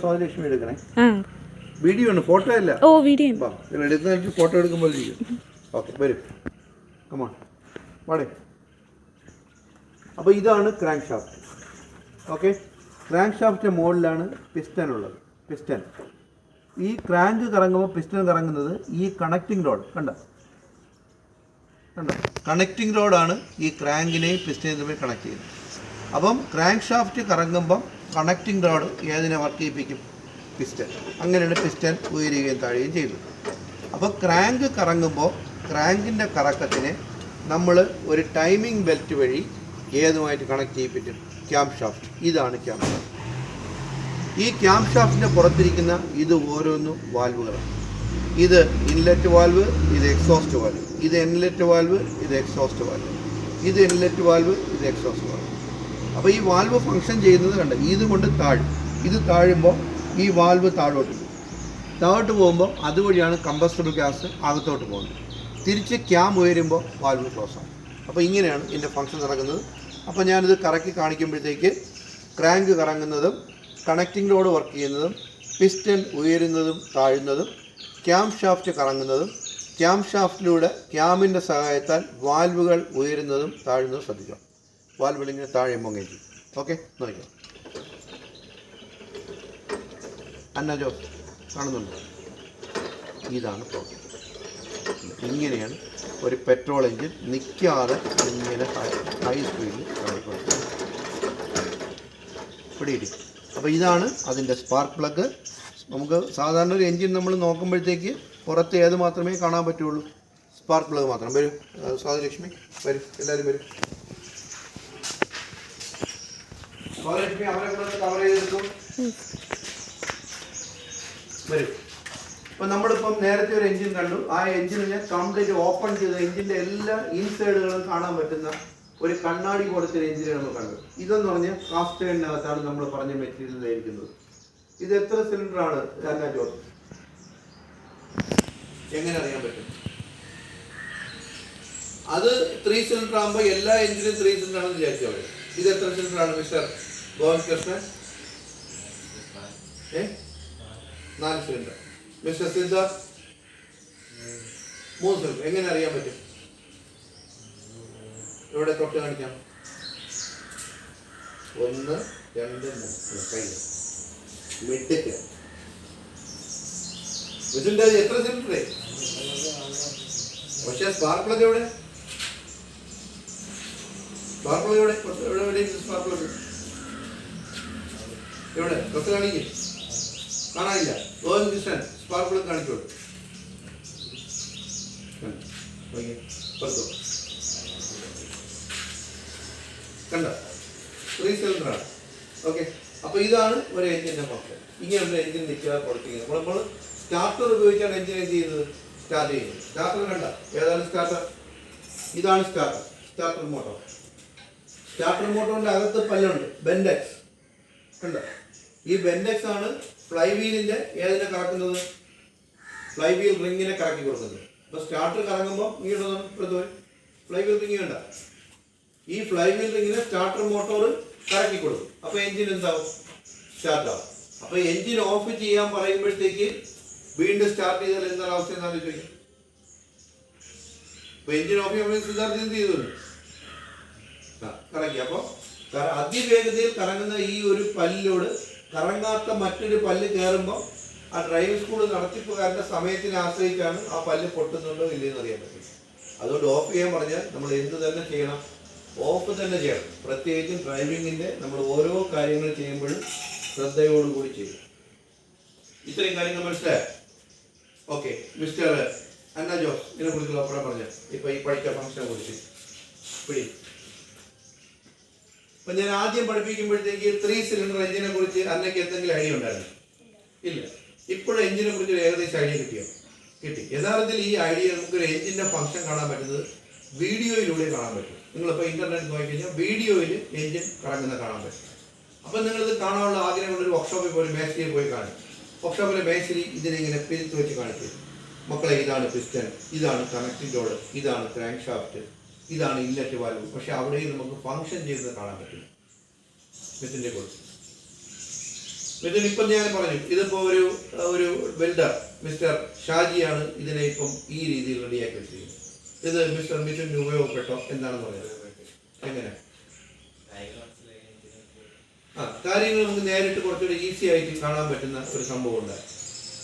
സ്വാതിലക്ഷ്മി എടുക്കണേ. വീഡിയോ ഉണ്ട് ഫോട്ടോ അല്ല. ഓ വീഡിയോ എടുക്കുന്ന ഫോട്ടോ എടുക്കുമ്പോൾ ഇരിക്കും. ഓക്കെ വരും. കമാൺ വാടേ. അപ്പോൾ ഇതാണ് ക്രാങ്ക് ഷാഫ്റ്റ് ഓക്കെ? ക്രാങ്ക് ഷാഫ്റ്റിന്റെ മുകളിലാണ് പിസ്റ്റൺ ഉള്ളത്. പിസ്റ്റൺ. ഈ ക്രാങ്ക് കറങ്ങുമ്പോൾ പിസ്റ്റൺ കറങ്ങുന്നത് ഈ കണക്റ്റിംഗ് റോഡ്. കണ്ട? കണ്ടോ? കണക്റ്റിംഗ് റോഡാണ് ഈ ക്രാങ്കിനെയും പിസ്റ്റനെയും തമ്മിൽ കണക്ട് ചെയ്യുന്നത്. അപ്പം ക്രാങ്ക് ഷാഫ്റ്റ് കറങ്ങുമ്പം കണക്റ്റിംഗ് റോഡ് ഏതിനെ വർക്ക് ചെയ്യിപ്പിക്കും പിസ്റ്റൻ അങ്ങനെയാണ് പിസ്റ്റൻ ഉയരുകയും താഴുകയും ചെയ്യുന്നത് അപ്പോൾ ക്രാങ്ക് കറങ്ങുമ്പോൾ ക്രാങ്കിന്റെ കറക്കത്തിനെ നമ്മൾ ഒരു ടൈമിംഗ് ബെൽറ്റ് വഴി ഏതുമായിട്ട് കണക്ട് ചെയ്യിപ്പിക്കും ക്യാം ഷാഫ്റ്റ്. ഇതാണ് ക്യാം ഷാഫ്റ്റ്. ഈ ക്യാം ഷാഫ്റ്റിന്റെ പുറത്തിരിക്കുന്ന ഇത് ഓരോന്നും വാൽവുകളാണ്. ഇത് ഇൻലെറ്റ് വാൽവ് ഇത് എക്സോസ്റ്റ് വാൽവ്. ഇത് ഇൻലെറ്റ് വാൽവ് ഇത് എക്സോസ്റ്റ് വാൽവ്. ഇത് ഇൻലെറ്റ് വാൽവ് ഇത് എക്സോസ്റ്റ് വാൽവ്. അപ്പോൾ ഈ വാൽവ് ഫങ്ഷൻ ചെയ്യുന്നത് കണ്ട? ഇതുകൊണ്ട് താഴും. ഇത് താഴുമ്പോൾ ഈ വാൽവ് താഴോട്ട് പോകും. താഴോട്ട് പോകുമ്പോൾ അതുവഴിയാണ് കമ്പസ്റ്റബിൾ ഗ്യാസ് അകത്തോട്ട് പോകുന്നത്. തിരിച്ച് ക്യാം ഉയരുമ്പോൾ വാൽവ് ക്ലോസ് ആവും. അപ്പോൾ ഇങ്ങനെയാണ് ഇതിന്റെ ഫങ്ഷൻ നടക്കുന്നത്. അപ്പോൾ ഞാനിത് കറക്കി കാണിക്കുമ്പോഴത്തേക്ക് ക്രാങ്ക് കറങ്ങുന്നതും കണക്റ്റിംഗ് റോഡ് വർക്ക് ചെയ്യുന്നതും പിസ്റ്റൺ ഉയരുന്നതും താഴുന്നതും ക്യാം ഷാഫ്റ്റ് കറങ്ങുന്നതും ക്യാം ഷാഫ്റ്റിലൂടെ ക്യാമിന്റെ സഹായത്താൽ വാൽവുകൾ ഉയരുന്നതും താഴുന്നതും ശ്രദ്ധിക്കുക വാൽവുകൾ ഇങ്ങനെ താഴെ ചെയ്യും ഓക്കെ നോക്കാം അന്ന ജോസ് കാണുന്നുണ്ടോ? ഇതാണ് പ്രോബ്ലം ഇങ്ങനെയാണ് ഒരു പെട്രോൾ എഞ്ചിൻ നിൽക്കാതെ ഇങ്ങനെ ഹൈ സ്പീഡിൽ കറങ്ങിക്കൊണ്ടിരിക്കുന്നത് പിടിയിടി അപ്പോൾ ഇതാണ് അതിന്റെ സ്പാർക്ക് പ്ലഗ് നമുക്ക് സാധാരണ ഒരു എഞ്ചിൻ നമ്മൾ നോക്കുമ്പോഴത്തേക്ക് പുറത്ത് ഏത് മാത്രമേ കാണാൻ പറ്റുള്ളൂ? സ്പാർക്ക് പ്ലഗ് മാത്രം. വരും. സ്വാതിലക്ഷ്മി വരും. എല്ലാവരും വരും. സ്വാതിലക്ഷ്മി അവരെ കൂടെ കവർ ചെയ്തെടുത്തു വരും. ഇപ്പം നമ്മളിപ്പം നേരത്തെ ഒരു എഞ്ചിൻ കണ്ടു. ആ എഞ്ചിനെ കംപ്ലീറ്റ് ഓപ്പൺ ചെയ്ത എഞ്ചിന്റെ എല്ലാ ഇൻസൈഡുകളും കാണാൻ പറ്റുന്ന ഒരു കണ്ണാടി പോലത്തെ ഒരു എഞ്ചിനെ നമ്മൾ കണ്ടു. ഇതെന്ന് പറഞ്ഞാൽ കാസ്റ്റേണിനകത്താണ് നമ്മൾ പറഞ്ഞ മെറ്റീരിയൽ ആയിരിക്കുന്നത്. ഇത് എത്ര സിലിണ്ടറാണ് രണ്ടാം ജോർജ് എങ്ങനെ അറിയാൻ പറ്റും? അത് ത്രീ സിലിണ്ടർ ആകുമ്പോൾ എല്ലാ എഞ്ചിനും ത്രീ സിലിണ്ടർ ആണെന്ന് വിചാരിച്ചു ഇത് എത്ര സിലിണ്ടർ ആണ് മിസ്റ്റർ ഗോവൻ നാല് സിലിണ്ടർ മിസ്റ്റർ സിദ്ധാർത്ഥ് മൂന്ന് സിലിണ്ടർ എങ്ങനെ അറിയാൻ പറ്റും ഇവിടെ തൊട്ട് കാണിക്കാം ഒന്ന് രണ്ട് മൂന്ന് കൈ മിഡ്ക്ക് ഇതിന്റെ എത്ര സിലിണ്ടറേ പക്ഷെ സ്പാർക്ക് പ്ലഗ് എവിടെ സ്പാർക്ക് പ്ലഗ് എവിടെ എവിടെ സ്പാർക്ക് പ്ലഗ് എവിടെ? ഡോക്ടർ കാണിക്കും. കാണാനില്ല. ഗോവിന്ദ് കൃഷ്ണൻ സ്പാർക്ക് പ്ലഗ് കാണിച്ചോളൂ പുറത്തോ കണ്ട? ത്രീ സിലിണ്ടറാണ് ഓക്കെ അപ്പോൾ ഇതാണ് ഒരു എഞ്ചിന്റെ ഫംഗ്ഷൻ ഇങ്ങനെ എഞ്ചിൻ നിൽക്കുക പ്രവർത്തിക്കുന്നത് നമ്മൾ നമ്മൾ സ്റ്റാർട്ടർ ഉപയോഗിച്ചാണ് എഞ്ചിൻ എന്ത് ചെയ്യുന്നത്? സ്റ്റാർട്ട് ചെയ്യുന്നത്. സ്റ്റാർട്ടർ കണ്ട? ഏതാണ് സ്റ്റാർട്ടർ ഇതാണ് സ്റ്റാർട്ടർ സ്റ്റാർട്ടർ മോട്ടോർ സ്റ്റാർട്ടർ മോട്ടോറിന്റെ അകത്ത് പല്ലുണ്ട്. ബെൻഡെക്സ് കണ്ട? ഈ ബെൻഡെക്സ് ആണ് ഫ്ലൈ വീലിന്റെ ഏതിനെ കറക്കുന്നത്? ഫ്ലൈ വീൽ റിങ്ങിനെ കറക്കി കൊടുക്കുന്നത്. അപ്പൊ സ്റ്റാർട്ടർ കറങ്ങുമ്പോൾ ഇങ്ങോട്ട് ഫ്ലൈ വീൽ റിങ് കണ്ട ഈ ഫ്ലൈ വീൽ റിങ്ങിനെ സ്റ്റാർട്ടർ മോട്ടോർ കറക്കി കൊടുക്കും. അപ്പൊ എഞ്ചിൻ എന്താവും? സ്റ്റാർട്ടാവും അപ്പൊ എഞ്ചിൻ ഓഫ് ചെയ്യാൻ പറയുമ്പോഴത്തേക്ക് വീണ്ടും സ്റ്റാർട്ട് ചെയ്താൽ എന്താണ് അവസ്ഥ എന്നാണ് ചോദിക്കും അപ്പൊ എഞ്ചിൻ ഓഫ് ചെയ്യുമ്പോൾ സിദ്ധാർത്ഥ എന്ത്? ചെയ്തു? കറക്കി. അപ്പൊ അപ്പോൾ അതിവേഗതയിൽ കറങ്ങുന്ന ഈ ഒരു പല്ലിലോട് കറങ്ങാത്ത മറ്റൊരു പല്ല് കയറുമ്പോൾ ആ ഡ്രൈവിംഗ് സ്കൂൾ നടത്തിപ്പുകാരന്റെ സമയത്തിനെ ആശ്രയിച്ചാണ് ആ പല്ല് പൊട്ടുന്നുണ്ടോ ഇല്ലയെന്ന് അറിയാൻ പറ്റും അതുകൊണ്ട് ഓഫ് ചെയ്യാൻ പറഞ്ഞാൽ നമ്മൾ എന്ത് തന്നെ ചെയ്യണം? ഓഫ് തന്നെ ചെയ്യണം. പ്രത്യേകിച്ചും ഡ്രൈവിങ്ങിന്റെ നമ്മൾ ഓരോ കാര്യങ്ങൾ ചെയ്യുമ്പോഴും ശ്രദ്ധയോടുകൂടി ചെയ്യും ഇത്രയും കാര്യങ്ങൾ മനസ്സിലായോ? ഓക്കെ മിസ്റ്റർ അന്ന ജോസ് ഇതിനെ കുറിച്ചുള്ള അപ്പുറം പറഞ്ഞു. ഇപ്പൊ ഈ പഠിച്ച ഫംഗ്ഷനെ കുറിച്ച്. പിടി. അപ്പൊ ഞാൻ ആദ്യം പഠിപ്പിക്കുമ്പോഴത്തേക്ക് ത്രീ സിലിണ്ടർ എഞ്ചിനെ കുറിച്ച് അന്നേക്ക് എന്തെങ്കിലും ഐഡിയ ഉണ്ടായിരുന്നു? ഇല്ല. ഇപ്പോഴും എഞ്ചിനെ കുറിച്ച് ഒരു ഏകദേശം ഐഡിയ കിട്ടിയോ? കിട്ടി. യഥാർത്ഥത്തിൽ ഈ ഐഡിയ നമുക്ക് ഒരു എഞ്ചിന്റെ ഫംഗ്ഷൻ കാണാൻ പറ്റുന്നത് വീഡിയോയിലൂടെ കാണാൻ പറ്റും. നിങ്ങളിപ്പോൾ ഇന്റർനെറ്റ് നോക്കിക്കഴിഞ്ഞാൽ വീഡിയോയിൽ എഞ്ചിൻ കറങ്ങുന്ന കാണാൻ പറ്റും. അപ്പം നിങ്ങളിത് കാണാനുള്ള ആഗ്രഹമുള്ള ഒരു വർക്ക്ഷോപ്പിൽ പോയി മേശരിയിൽ പോയി കാണും. വർക്ക്ഷോപ്പിലെ മേശരി ഇതിനെ ഇങ്ങനെ പിരിത്ത് വെച്ച് കാണിക്കും. മക്കളെ ഇതാണ് പിസ്റ്റൺ ഇതാണ് കണക്റ്റിംഗ് റോഡ് ഇതാണ് ക്രാങ്ക് ഷാഫ്റ്റ് ഇതാണ് ഇല്ലറ്റ് വാൽവ്. പക്ഷെ അവിടെയും നമുക്ക് ഫങ്ഷൻ ചെയ്യുന്നത് കാണാൻ പറ്റില്ല. ഇതിന്റെ കുറിച്ച് മെത്തിൻ ഇപ്പം ഞാൻ പറഞ്ഞു ഇതിപ്പോ ഒരു ഒരു വെൽഡർ മിസ്റ്റർ ഷാജിയാണ് ഇതിനെ ഇപ്പം ഈ രീതിയിൽ റെഡിയാക്കി വെച്ചിരിക്കുന്നത്. ഇത് മിസ്റ്റർ മിഥുന് ഉപയോഗപ്പെട്ടോ എന്താണെന്ന് പറയുന്നത് എങ്ങനെ? ആ കാര്യങ്ങൾ നമുക്ക് നേരിട്ട് കുറച്ചുകൂടി ഈസി ആയിട്ട് കാണാൻ പറ്റുന്ന ഒരു സംഭവം ഉണ്ട്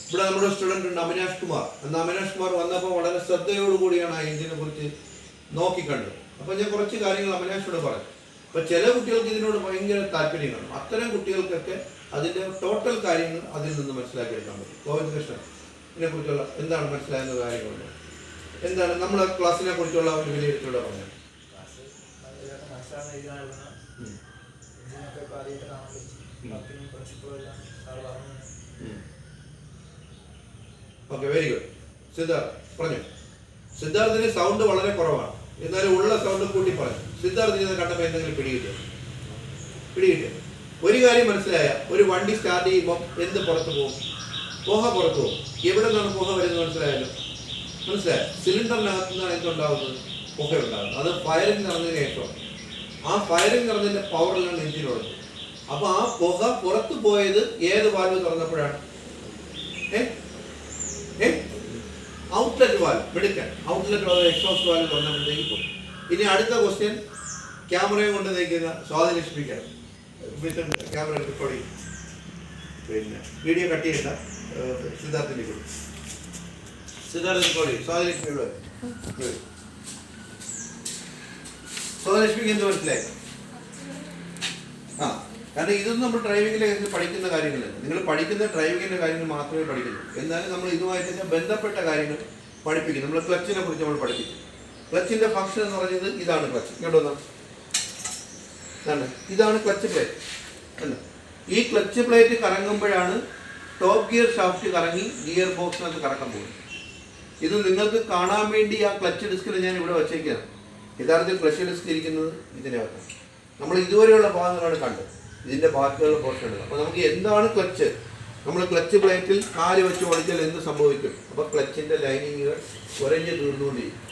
ഇവിടെ നമ്മുടെ സ്റ്റുഡന്റ് ഉണ്ട് അവിനാഷ് കുമാർ. അന്ന് അവിനാഷ് കുമാർ വന്നപ്പോൾ വളരെ ശ്രദ്ധയോടുകൂടിയാണ് ആ എഞ്ചിനെ കുറിച്ച് നോക്കിക്കണ്ടത് അപ്പോൾ ഞാൻ കുറച്ച് കാര്യങ്ങൾ അമനാഷോട് പറഞ്ഞു. അപ്പോൾ ചില കുട്ടികൾക്ക് ഇതിനോട് ഭയങ്കര താല്പര്യം കാണും. അത്തരം കുട്ടികൾക്കൊക്കെ അതിന്റെ ടോട്ടൽ കാര്യങ്ങൾ അതിൽ നിന്ന് മനസ്സിലാക്കിയെടുക്കാൻ പറ്റും. ഗോവിന്ദകൃഷ്ണൻ ഇതിനെക്കുറിച്ചുള്ള എന്താണ് മനസ്സിലാകുന്ന കാര്യങ്ങളുണ്ട് എന്താണ് നമ്മളെ ക്ലാസ്സിനെ കുറിച്ചുള്ള ഒരു വിലയിരുത്തലൂടെ പറഞ്ഞത് ഓക്കെ വെരി ഗുഡ് സിദ്ധാർത്ഥ് പറഞ്ഞു? സിദ്ധാർത്ഥിന് സൗണ്ട് വളരെ കുറവാണ്. എന്നാലും ഉള്ള സൗണ്ട് കൂട്ടി പറഞ്ഞു സിദ്ധാർത്ഥിന് ചെയ്ത കണ്ടപ്പോൾ എന്തെങ്കിലും പിടികിട്ടു പിടികിട്ടു ഒരു കാര്യം മനസ്സിലായ ഒരു വണ്ടി സ്റ്റാർട്ട് ചെയ്യുമ്പോൾ എന്ത് പുറത്തു പോകും? പോഹ പുറത്ത് പോകും. എവിടെ നിന്നാണ് പോഹ വരുന്നത് മനസ്സിലായല്ലോ? മനസ്സിലായോ? സിലിണ്ടറിനകത്ത് നിന്നാണ് എന്തുണ്ടാകുന്നത് പുക ഉണ്ടാകുന്നത് അത് ഫയറിംഗ് നടന്നതിന് ശേഷം. ആ ഫയറിംഗ് നടന്നതിന്റെ പവറിലാണ് എഞ്ചിനുള്ളത് അപ്പോൾ ആ പുക പുറത്തു പോയത് ഏത് വാൽവ് തുറന്നപ്പോഴാണ്? ഏ? ഏ? ഔട്ട്ലെറ്റ് വാൽവ് മിടുക്കൻ ഔട്ട്ലെറ്റ് വാൽവ് എക്സോസ്റ്റ് വാൽവ് തുറന്നപ്പോഴത്തേക്ക് പോകും ഇനി അടുത്ത ക്വസ്റ്റ്യൻ ക്യാമറയും കൊണ്ട് നിൽക്കുന്ന സ്വാധീനിപ്പിക്കണം ക്യാമറ റെക്കോർഡ് ചെയ്യും പിന്നെ വീഡിയോ കട്ട് ചെയ്യണ്ട സിദ്ധാർത്ഥിന്റെ കൂടി സിദ്ധാർത്ഥ റെക്കോർഡ് ചെയ്യും. സ്വാധീനിപ്പിക്കുള്ളൂ സ്വാധീനിപ്പിക്ക് എന്ത് മനസ്സിലായി? ആ. കാരണം ഇതൊന്നും നമ്മൾ ഡ്രൈവിംഗിലെ കേസിൽ പഠിക്കുന്ന കാര്യങ്ങളല്ല. നിങ്ങൾ പഠിക്കുന്ന ഡ്രൈവിങ്ങിന്റെ കാര്യങ്ങൾ മാത്രമേ പഠിക്കുന്നുള്ളൂ എന്നാലും നമ്മൾ ഇതുമായിട്ട് ബന്ധപ്പെട്ട കാര്യങ്ങൾ പഠിപ്പിക്കും. നമ്മൾ ക്ലച്ചിനെ കുറിച്ച് നമ്മൾ പഠിപ്പിക്കും. ക്ലച്ചിന്റെ ഫംഗ്ഷൻ എന്ന് പറയുന്നത് ഇതാണ് ക്ലച്ച്. കേട്ടോ. ഇതാണ്. ക്ലച്ച് പ്ലേറ്റ് അല്ല? ഈ ക്ലച്ച് പ്ലേറ്റ് കറങ്ങുമ്പോഴാണ് ടോപ്പ് ഗിയർ ഷാഫ്റ്റ് കറങ്ങി ഗിയർ ബോക്സിനകത്ത് കറക്കാൻ പോകുന്നത്. ഇത് നിങ്ങൾക്ക് കാണാൻ വേണ്ടി ആ ക്ലച്ച് ഡിസ്കിൽ ഞാൻ ഇവിടെ വച്ചേക്കുകയാണ് യഥാർത്ഥത്തിൽ ക്ലച്ച് ഡിസ്ക് ഇരിക്കുന്നത് ഇതിനകത്താണ്. നമ്മൾ ഇതുവരെയുള്ള ഭാഗങ്ങളാണ് കണ്ടത്. ഇതിന്റെ ബാക്കിയുള്ള പോർഷൻ അപ്പോൾ നമുക്ക് എന്താണ് ക്ലച്ച് നമ്മൾ ക്ലച്ച് പ്ലേറ്റിൽ കാൽ വെച്ച് ഓടിച്ചാൽ എന്ത് സംഭവിക്കും? അപ്പോൾ ക്ലച്ചിന്റെ ലൈനിങ്ങുകൾ കുറഞ്ഞ് തീർന്നുകൊണ്ടിരിക്കും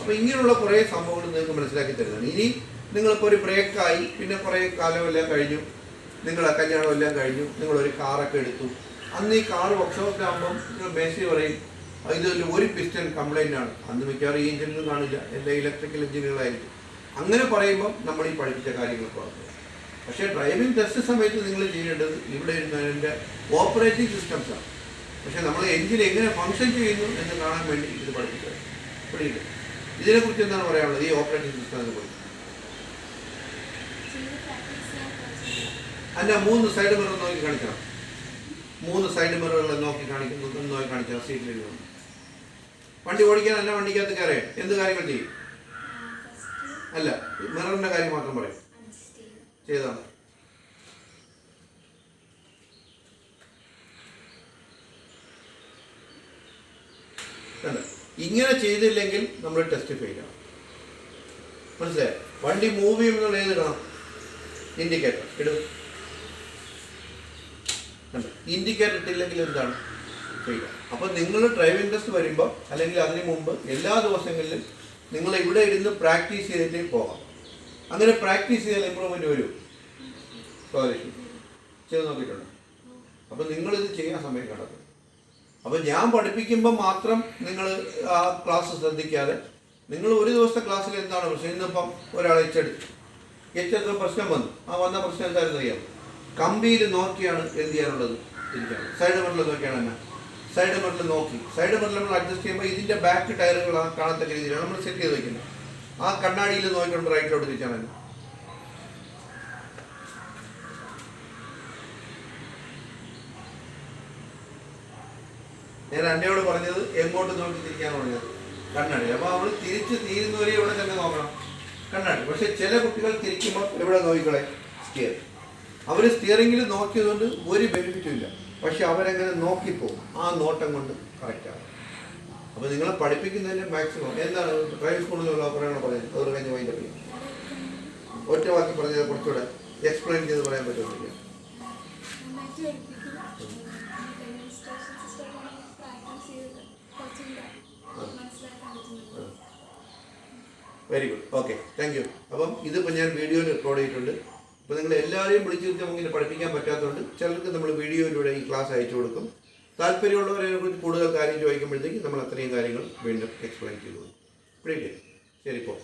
അപ്പോൾ ഇങ്ങനെയുള്ള കുറേ സംഭവങ്ങൾ നിങ്ങൾക്ക് മനസ്സിലാക്കി തരുന്നതാണ്. ഇനി നിങ്ങളിപ്പോൾ ഒരു ബ്രേക്കായി പിന്നെ കുറേ കാലമെല്ലാം കഴിഞ്ഞു. നിങ്ങൾ കല്യാണം എല്ലാം കഴിഞ്ഞു. നിങ്ങൾ ഒരു കാറൊക്കെ എടുത്തു. അന്ന് ഈ കാർ വർക്ക്ഷോപ്പിലാകുമ്പം നിങ്ങൾ മേശി പറയും "ആ, ഇതിൽ ഒരു പിസ്റ്റൺ കംപ്ലൈന്റ് ആണ്. അന്ന് മിക്കവാറും ഈ എഞ്ചിനിലും കാണില്ല. എല്ലാ ഇലക്ട്രിക്കൽ എഞ്ചിനുകളായിരിക്കും അങ്ങനെ പറയുമ്പോൾ നമ്മൾ ഈ പഠിപ്പിച്ച കാര്യങ്ങൾ പറഞ്ഞു. പക്ഷേ ഡ്രൈവിംഗ് ടെസ്റ്റ് സമയത്ത് നിങ്ങൾ ചെയ്യേണ്ടത് ഇവിടെ ഇരുന്നതിന്റെ ഓപ്പറേറ്റിംഗ് സിസ്റ്റംസാണ് പക്ഷേ നമ്മൾ എഞ്ചിൻ എങ്ങനെ ഫങ്ഷൻ ചെയ്യുന്നു എന്ന് കാണാൻ വേണ്ടി ഇത് പഠിപ്പിച്ചത്. പഠിക്കില്ല ഇതിനെക്കുറിച്ച് എന്താണ് പറയാനുള്ളത്? ഈ ഓപ്പറേറ്റിംഗ് സിസ്റ്റത്തിനെ കുറിച്ച്. അല്ല മൂന്ന് സൈഡ് മിറർ നോക്കി കാണിക്കണം. മൂന്ന് സൈഡ് മിററുകൾ നോക്കി കാണിക്കുന്നു നോക്കി കാണിക്കണം സീറ്റിലിരുന്നു വണ്ടി ഓടിക്കാൻ അല്ല വണ്ടിക്കകത്ത് കയറിയാൽ എന്ത് കാര്യങ്ങൾ ചെയ്യും? അല്ല മിററിന്റെ കാര്യം മാത്രം പറയും. കണ്ടോ? ഇങ്ങനെ ചെയ്തില്ലെങ്കിൽ നമ്മൾ ടെസ്റ്റ് ഫെയിൽ ആണ് മനസ്സിലായോ? വണ്ടി മൂവ് ചെയ്യുമ്പോൾ ഏതിടണം ഇൻഡിക്കേറ്റർ ഇടും. ഇൻഡിക്കേറ്റർ ഇട്ടില്ലെങ്കിൽ എന്താണ്? ഫെയിൽ അപ്പോൾ നിങ്ങൾ ഡ്രൈവിംഗ് ടെസ്റ്റ് വരുമ്പോൾ അല്ലെങ്കിൽ അതിന് മുമ്പ് എല്ലാ ദിവസങ്ങളിലും നിങ്ങൾ ഇവിടെ ഇരുന്ന് പ്രാക്ടീസ് ചെയ്തിട്ട് പോകാം. അങ്ങനെ പ്രാക്ടീസ് ചെയ്താൽ ഇമ്പ്രൂവ്മെന്റ് വരും. സ്വാദേശി ചെയ്ത് നോക്കിയിട്ടുണ്ട്. അപ്പം നിങ്ങളിത് ചെയ്യാൻ സമയം കണ്ടെത്തും അപ്പം ഞാൻ പഠിപ്പിക്കുമ്പോൾ മാത്രം നിങ്ങൾ ആ ക്ലാസ് ശ്രദ്ധിക്കാതെ നിങ്ങൾ ഒരു ദിവസത്തെ ക്ലാസ്സിൽ എന്താണ് പ്രശ്നം? ഇന്നിപ്പം ഒരാൾ എച്ചെടുത്തു എച്ചെടുത്ത പ്രശ്നം വന്നു? ആ വന്ന പ്രശ്നം എന്തായിരുന്നു അറിയാം? കമ്പിയിൽ നോക്കിയാണ് എന്ത് ചെയ്യാനുള്ളത്? ഇരിക്കാണ്. സൈഡ് മിററിൽ നോക്കിയാണ് എന്നാ? സൈഡ് മിററിൽ നോക്കി. സൈഡ് മിററിൽ നമ്മൾ അഡ്ജസ്റ്റ് ചെയ്യുമ്പോൾ ഇതിന്റെ ബാക്ക് ടയറുകൾ കാണത്തക്ക രീതിയിലാണ് നമ്മൾ സെറ്റ് ചെയ്ത് വെക്കുന്നത്. ആ കണ്ണാടിയിൽ നോക്കിക്കൊണ്ട് റൈറ്റിലോട്ട് തിരിച്ചാണ് എന്നാ ഞാൻ അന്നയോട് പറഞ്ഞത് എങ്ങോട്ട് നോക്കി തിരിക്കാൻ പറഞ്ഞത് കണ്ണാടി. അപ്പോൾ നമ്മൾ തിരിച്ച് തീരുന്നവരെ ഇവിടെ തന്നെ നോക്കണം. കണ്ണാടി. പക്ഷെ ചില കുട്ടികൾ തിരിക്കുമ്പോൾ എവിടെ നോക്കിക്കളെ? സ്റ്റിയർ അവർ സ്റ്റിയറിംഗിൽ നോക്കിയതുകൊണ്ട് ഒരു ബെനിഫിറ്റും ഇല്ല. പക്ഷെ അവരങ്ങനെ നോക്കിപ്പോകും. ആ നോട്ടം കൊണ്ട് കറക്റ്റാണ് അപ്പോൾ നിങ്ങളെ പഠിപ്പിക്കുന്നതിന്റെ മാക്സിമം എന്താണ്? ഡ്രൈവിംഗ് സ്കൂളിലുള്ള പറയണ പറയുന്നത് അത് കഴിഞ്ഞ് വൈകിട്ട് ചെയ്യും. ഒറ്റ വാക്കി പറഞ്ഞത് കുറച്ചുകൂടെ എക്സ്പ്ലെയിൻ ചെയ്ത് പറയാൻ പറ്റുന്നില്ല very good okay thank you അപ്പം ഇതിപ്പോൾ ഞാൻ വീഡിയോയിൽ റെക്കോർഡ് ചെയ്തിട്ടുണ്ട്. അപ്പോൾ നിങ്ങൾ എല്ലാവരെയും വിളിച്ച് നമുക്ക് പഠിപ്പിക്കാൻ പറ്റാത്തതുകൊണ്ട് ചിലർക്ക് നമ്മൾ വീഡിയോയിലൂടെ ഈ ക്ലാസ് അയച്ചു കൊടുക്കും. താല്പര്യമുള്ളവരെ കുറിച്ച് കൂടുതൽ കാര്യം ചോദിക്കുമ്പോഴത്തേക്ക് നമ്മൾ അത്രയും കാര്യങ്ങൾ വീണ്ടും എക്സ്പ്ലെയിൻ ചെയ്തു കൊടുക്കും. ശരി ഇപ്പോൾ